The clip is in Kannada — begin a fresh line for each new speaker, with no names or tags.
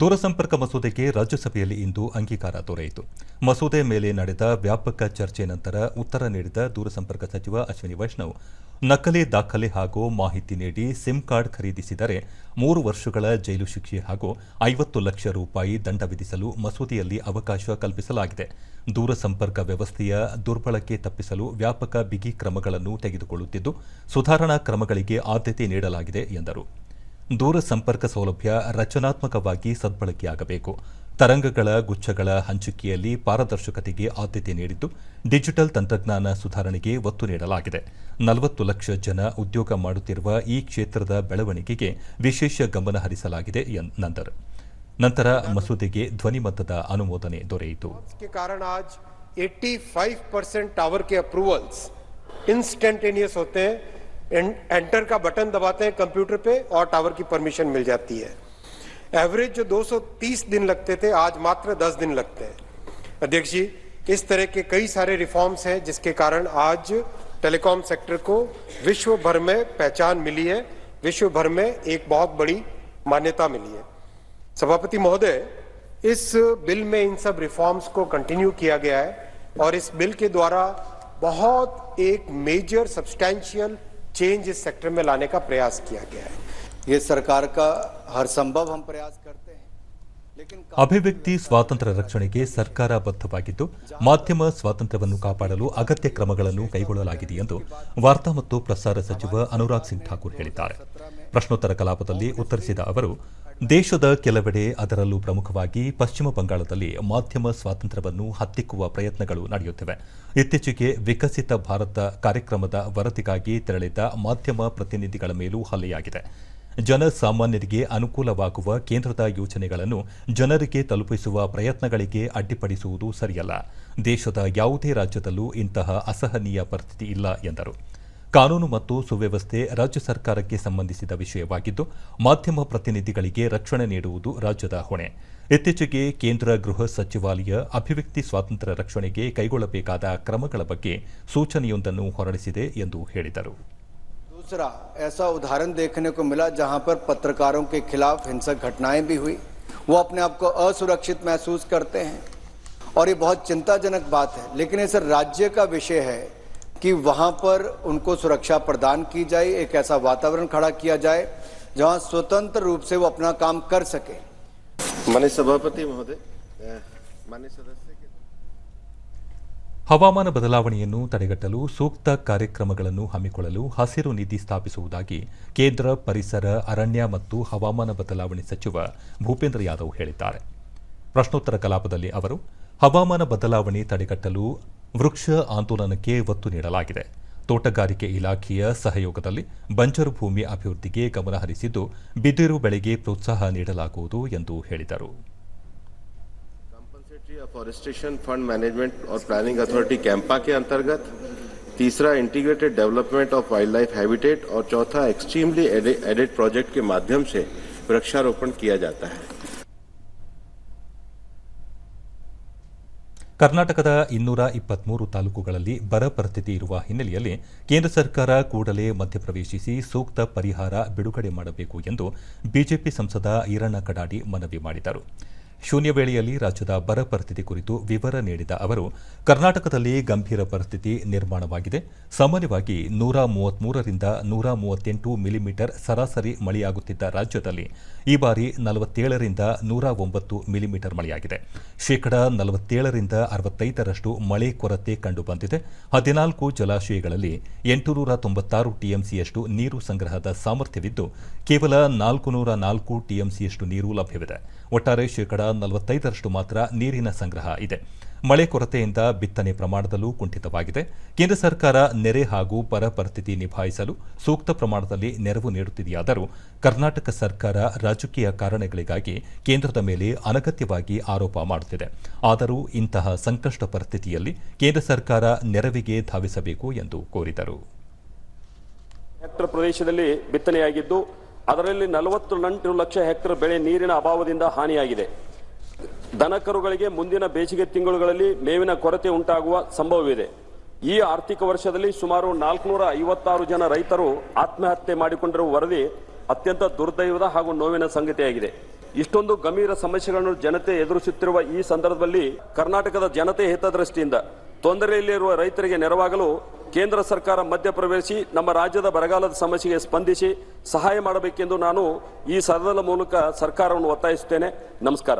ದೂರಸಂಪರ್ಕ ಮಸೂದೆಗೆ ರಾಜ್ಯಸಭೆಯಲ್ಲಿ ಇಂದು ಅಂಗೀಕಾರ ದೊರೆಯಿತು. ಮಸೂದೆ ಮೇಲೆ ನಡೆದ ವ್ಯಾಪಕ ಚರ್ಚೆ ನಂತರ ಉತ್ತರ ನೀಡಿದ ದೂರಸಂಪರ್ಕ ಸಚಿವ ಅಶ್ವಿನಿ ವೈಷ್ಣವ್, ನಕಲಿ ದಾಖಲೆ ಹಾಗೂ ಮಾಹಿತಿ ನೀಡಿ ಸಿಮ್ ಕಾರ್ಡ್ ಖರೀದಿಸಿದರೆ ಮೂರು ವರ್ಷಗಳ ಜೈಲು ಶಿಕ್ಷೆ ಹಾಗೂ ಐವತ್ತು ಲಕ್ಷ ರೂಪಾಯಿ ದಂಡ ವಿಧಿಸಲು ಮಸೂದೆಯಲ್ಲಿ ಅವಕಾಶ ಕಲ್ಪಿಸಲಾಗಿದೆ. ದೂರಸಂಪರ್ಕ ವ್ಯವಸ್ಥೆಯ ದುರ್ಬಳಕೆ ತಪ್ಪಿಸಲು ವ್ಯಾಪಕ ಬಿಗಿ ಕ್ರಮಗಳನ್ನು ತೆಗೆದುಕೊಳ್ಳುತ್ತಿದ್ದು, ಸುಧಾರಣಾ ಕ್ರಮಗಳಿಗೆ ಆದ್ಯತೆ ನೀಡಲಾಗಿದೆ ಎಂದರು. ದೂರ ಸಂಪರ್ಕ ಸೌಲಭ್ಯ ರಚನಾತ್ಮಕವಾಗಿ ಸದ್ಬಳಕೆಯಾಗಬೇಕು. ತರಂಗಗಳ ಗುಚ್ಛಗಳ ಹಂಚಿಕೆಯಲ್ಲಿ ಪಾರದರ್ಶಕತೆಗೆ ಆದ್ಯತೆ ನೀಡಿದ್ದು, ಡಿಜಿಟಲ್ ತಂತ್ರಜ್ಞಾನ ಸುಧಾರಣೆಗೆ ಒತ್ತು ನೀಡಲಾಗಿದೆ. ನಲವತ್ತು ಲಕ್ಷ ಜನ ಉದ್ಯೋಗ ಮಾಡುತ್ತಿರುವ ಈ ಕ್ಷೇತ್ರದ ಬೆಳವಣಿಗೆಗೆ ವಿಶೇಷ ಗಮನ ಹರಿಸಲಾಗಿದೆ ನಂತರ ನಂತರ ಮಸೂದೆಗೆ ಧ್ವನಿಮತದ ಅನುಮೋದನೆ ದೊರೆಯಿತು.
के कारण आज 85 परसेंट टावर के अप्रूवल्स इंस्टेंटेनियस होते एं- एंटर का बटन दबाते हैं कंप्यूटर पे और टावर की परमिशन मिल जाती है। एवरेज जो 230 दिन लगते थे, आज मात्र 10 दिन लगते हैं। अध्यक्ष जी, इस तरह के कई सारे रिफॉर्म्स हैं जिसके कारण आज टेलीकॉम सेक्टर को विश्व भर में पहचान मिली है। विश्व भर में एक बहुत बड़ी मान्यता मिली है। सभापति महोदय, इस बिल में इन सब रिफॉर्म्स को कंटिन्यू किया गया है और इस बिल के द्वारा बहुत एक मेजर सब्सटैंशियल चेंज इस सेक्टर में लाने का प्रयास किया गया है
ये सरकार का हर संभव हम प्रयास करते हैं लेकिन
ಅಭಿವ್ಯಕ್ತಿ ಸ್ವಾತಂತ್ರ್ಯ ರಕ್ಷಣೆಗೆ ಸರ್ಕಾರ ಬದ್ಧವಾಗಿದ್ದು ಮಾಧ್ಯಮ ಸ್ವಾತಂತ್ರ್ಯವನ್ನು ಕಾಪಾಡಲು ಅಗತ್ಯ ಕ್ರಮಗಳನ್ನು ಕೈಗೊಳ್ಳಲಾಗಿದೆ ಎಂದು ವಾರ್ತಾ ಮತ್ತು ಪ್ರಸಾರ ಸಚಿವ ಅನುರಾಗ್ ಸಿಂಗ್ ಠಾಕೂರ್ ಹೇಳಿದ್ದಾರೆ ಪ್ರಶ್ನೋತ್ತರ ಕಲಾಪದಲ್ಲಿ ಉತ್ತರಿಸಿದ ಅವರು ದೇಶದ ಕೆಲವೆಡೆ ಅದರಲ್ಲೂ ಪ್ರಮುಖವಾಗಿ ಪಶ್ಚಿಮ ಬಂಗಾಳದಲ್ಲಿ ಮಾಧ್ಯಮ ಸ್ವಾತಂತ್ರ್ಯವನ್ನು ಹತ್ತಿಕ್ಕುವ ಪ್ರಯತ್ನಗಳು ನಡೆಯುತ್ತಿವೆ. ಇತ್ತೀಚೆಗೆ ವಿಕಸಿತ ಭಾರತ ಕಾರ್ಯಕ್ರಮದ ವರದಿಗಾಗಿ ತೆರಳಿದ ಮಾಧ್ಯಮ ಪ್ರತಿನಿಧಿಗಳ ಮೇಲೂ ಹಲ್ಲೆಯಾಗಿದೆ. ಜನಸಾಮಾನ್ಯರಿಗೆ ಅನುಕೂಲವಾಗುವ ಕೇಂದ್ರದ ಯೋಜನೆಗಳನ್ನು ಜನರಿಗೆ ತಲುಪಿಸುವ ಪ್ರಯತ್ನಗಳಿಗೆ ಅಡ್ಡಿಪಡಿಸುವುದು ಸರಿಯಲ್ಲ. ದೇಶದ ಯಾವುದೇ ರಾಜ್ಯದಲ್ಲೂ ಇಂತಹ ಅಸಹನೀಯ ಪರಿಸ್ಥಿತಿ ಇಲ್ಲ ಎಂದರು. ಕಾನೂನು ಮತ್ತು ಸುವ್ಯವಸ್ಥೆ ರಾಜ್ಯ ಸರ್ಕಾರಕ್ಕೆ ಸಂಬಂಧಿಸಿದ ವಿಷಯವಾಗಿದ್ದು ಮಾಧ್ಯಮ ಪ್ರತಿನಿಧಿಗಳಿಗೆ ರಕ್ಷಣೆ ನೀಡುವುದು ರಾಜ್ಯದ ಹೊಣೆ ಇತ್ತೀಚೆಗೆ ಕೇಂದ್ರ ಗೃಹ ಸಚಿವಾಲಯ ಅಭಿವ್ಯಕ್ತಿ ಸ್ವಾತಂತ್ರ್ಯ ರಕ್ಷಣೆಗೆ ಕೈಗೊಳ್ಳಬೇಕಾದ ಕ್ರಮಗಳ ಬಗ್ಗೆ ಸೂಚನೆಯೊಂದನ್ನು ಹೊರಡಿಸಿದೆ ಎಂದು ಹೇಳಿದರು
दूसरा ऐसा उदाहरण देखने को मिला जहां पर पत्रकारों के खिलाफ हिंसक घटनाएं भी हुई वो अपने आप को असुरक्षित महसूस करते हैं और ये बहुत चिंताजनक बात है लेकिन ये सर राज्य का विषय है कि वहां पर उनको सुरक्षा प्रदान की जाए एक ऐसा वातावरण खड़ा किया जाए जहां स्वतंत्र रूप से वो अपना काम कर सके
माननीय सभापति महोदय अ, माननीय सदस्य के
ಹವಾಮಾನ ಬದಲಾವಣೆಯನ್ನು ತಡೆಗಟ್ಟಲು ಸೂಕ್ತ ಕಾರ್ಯಕ್ರಮಗಳನ್ನು ಹಮ್ಮಿಕೊಳ್ಳಲು ಹಸಿರು ನಿಧಿ ಸ್ಥಾಪಿಸುವುದಾಗಿ ಕೇಂದ್ರ ಪರಿಸರ ಅರಣ್ಯ ಮತ್ತು ಹವಾಮಾನ ಬದಲಾವಣೆ ಸಚಿವ ಭೂಪೇಂದ್ರ ಯಾದವ್ ಹೇಳಿದ್ದಾರೆ ಪ್ರಶ್ನೋತ್ತರ ಕಲಾಪದಲ್ಲಿ ಅವರು ಹವಾಮಾನ ಬದಲಾವಣೆ ತಡೆಗಟ್ಟಲು ವೃಕ್ಷ ಆಂದೋಲನಕ್ಕೆ ಒತ್ತು ನೀಡಲಾಗಿದೆ ತೋಟಗಾರಿಕೆ ಇಲಾಖೆಯ ಸಹಯೋಗದಲ್ಲಿ ಬಂಜರು ಭೂಮಿ ಅಭಿವೃದ್ಧಿಗೆ ಗಮನ ಹರಿಸಿದ್ದು ಬಿದಿರು ಬೆಳೆಗೆ ಪ್ರೋತ್ಸಾಹ ನೀಡಲಾಗುವುದು ಎಂದು ಹೇಳಿದರು
कंपनसेटरी अफॉरेस्टेशन फंड मैनेजमेंट और प्लानिंग अथॉरिटी कैंपा के अंतर्गत तीसरा integrated development of wildlife habitat और चौथा एक्सट्रीमली एडेड प्रोजेक्ट के माध्यम से वृक्षारोपण किया जाता है
ಕರ್ನಾಟಕದ ಇನ್ನೂರ ಇಪ್ಪತ್ಮೂರು ತಾಲೂಕುಗಳಲ್ಲಿ ಬರ ಪರಿಸ್ಥಿತಿ ಇರುವ ಹಿನ್ನೆಲೆಯಲ್ಲಿ ಕೇಂದ್ರ ಸರ್ಕಾರ ಕೂಡಲೇ ಮಧ್ಯಪ್ರವೇಶಿಸಿ ಸೂಕ್ತ ಪರಿಹಾರ ಬಿಡುಗಡೆ ಮಾಡಬೇಕು ಎಂದು ಬಿಜೆಪಿ ಸಂಸದ ಈರಣ್ಣ ಕಡಾಡಿ ಮನವಿ ಮಾಡಿದರು. ಶೂನ್ಯ ವೇಳೆಯಲ್ಲಿ ರಾಜ್ಯದ ಬರ ಪರಿಸ್ಥಿತಿ ಕುರಿತು ವಿವರ ನೀಡಿದ ಅವರು, ಕರ್ನಾಟಕದಲ್ಲಿ ಗಂಭೀರ ಪರಿಸ್ಥಿತಿ ನಿರ್ಮಾಣವಾಗಿದೆ. ಸಾಮಾನ್ಯವಾಗಿ ನೂರ ಮೂವತ್ಮೂರರಿಂದ ನೂರ ಮೂವತ್ತೆಂಟು ಮಿಲಿಮೀಟರ್ ಸರಾಸರಿ ಮಳೆಯಾಗುತ್ತಿದ್ದ ರಾಜ್ಯದಲ್ಲಿ ಈ ಬಾರಿ ನಲವತ್ತೇಳರಿಂದ ನೂರ ಒಂಬತ್ತು ಮಿಲಿಮೀಟರ್ ಮಳೆಯಾಗಿದೆ. ಶೇಕಡ ನಲವತ್ತೇಳರಿಂದ ಅರವತ್ತೈದರಷ್ಟು ಮಳೆ ಕೊರತೆ ಕಂಡುಬಂದಿದೆ. ಹದಿನಾಲ್ಕು ಜಲಾಶಯಗಳಲ್ಲಿ ಎಂಟುನೂರ ತೊಂಬತ್ತಾರು ಟಿಎಂಸಿಯಷ್ಟು ನೀರು ಸಂಗ್ರಹದ ಸಾಮರ್ಥ್ಯವಿದ್ದು, ಕೇವಲ ನಾಲ್ಕು ನೂರ ನಾಲ್ಕು ಟಿಎಂಸಿಯಷ್ಟು ನೀರು ಲಭ್ಯವಿದೆ. ಒಟ್ಟಾರೆ ಶೇಕಡಾ ನಲವತ್ತೈದರಷ್ಟು ಮಾತ್ರ ನೀರಿನ ಸಂಗ್ರಹ ಇದೆ. ಮಳೆ ಕೊರತೆಯಿಂದ ಬಿತ್ತನೆ ಪ್ರಮಾಣದಲ್ಲೂ ಕುಂಠಿತವಾಗಿದೆ. ಕೇಂದ್ರ ಸರ್ಕಾರ ನೆರೆ ಹಾಗೂ ಬರ ಪರಿಸ್ಥಿತಿ ನಿಭಾಯಿಸಲು ಸೂಕ್ತ ಪ್ರಮಾಣದಲ್ಲಿ ನೆರವು ನೀಡುತ್ತಿದೆಯಾದರೂ ಕರ್ನಾಟಕ ಸರ್ಕಾರ ರಾಜಕೀಯ ಕಾರಣಗಳಿಗಾಗಿ ಕೇಂದ್ರದ ಮೇಲೆ ಅನಗತ್ಯವಾಗಿ ಆರೋಪ ಮಾಡುತ್ತಿದೆ. ಆದರೂ ಇಂತಹ ಸಂಕಷ್ಟ ಪರಿಸ್ಥಿತಿಯಲ್ಲಿ ಕೇಂದ್ರ ಸರ್ಕಾರ ನೆರವಿಗೆ ಧಾವಿಸಬೇಕು ಎಂದು ಕೋರಿದರು.
ಪ್ರದೇಶದಲ್ಲಿ ಬಿತ್ತನೆಯಾಗಿದ್ದು ಅದರಲ್ಲಿ ನಲವತ್ತು ನಂಟು ಲಕ್ಷ ಹೆಕ್ಟರ್ ಬೆಳೆ ನೀರಿನ ಅಭಾವದಿಂದ ಹಾನಿಯಾಗಿದೆ. ದನಕರುಗಳಿಗೆ ಮುಂದಿನ ಬೇಸಿಗೆ ತಿಂಗಳುಗಳಲ್ಲಿ ಮೇವಿನ ಕೊರತೆ ಉಂಟಾಗುವ ಸಂಭವವಿದೆ. ಈ ಆರ್ಥಿಕ ವರ್ಷದಲ್ಲಿ ಸುಮಾರು ನಾಲ್ಕುನೂರ ಐವತ್ತಾರು ಜನ ರೈತರು ಆತ್ಮಹತ್ಯೆ ಮಾಡಿಕೊಂಡಿರುವ ವರದಿ ಅತ್ಯಂತ ದುರ್ದೈವದ ಹಾಗೂ ನೋವಿನ ಸಂಗತಿಯಾಗಿದೆ. ಇಷ್ಟೊಂದು ಗಂಭೀರ ಸಮಸ್ಯೆಗಳನ್ನು ಜನತೆ ಎದುರಿಸುತ್ತಿರುವ ಈ ಸಂದರ್ಭದಲ್ಲಿ ಕರ್ನಾಟಕದ ಜನತೆ ಹಿತದೃಷ್ಟಿಯಿಂದ ತೊಂದರೆಯಲ್ಲಿರುವ ರೈತರಿಗೆ ನೆರವಾಗಲು ಕೇಂದ್ರ ಸರ್ಕಾರ ಮಧ್ಯಪ್ರವೇಶಿ, ನಮ್ಮ ರಾಜ್ಯದ ಬರಗಾಲದ ಸಮಸ್ಯೆಗೆ ಸ್ಪಂದಿಸಿ ಸಹಾಯ ಮಾಡಬೇಕೆಂದು ನಾನು ಈ ಸದನದ ಮೂಲಕ ಸರ್ಕಾರವನ್ನು ಒತ್ತಾಯಿಸುತ್ತೇನೆ. ನಮಸ್ಕಾರ.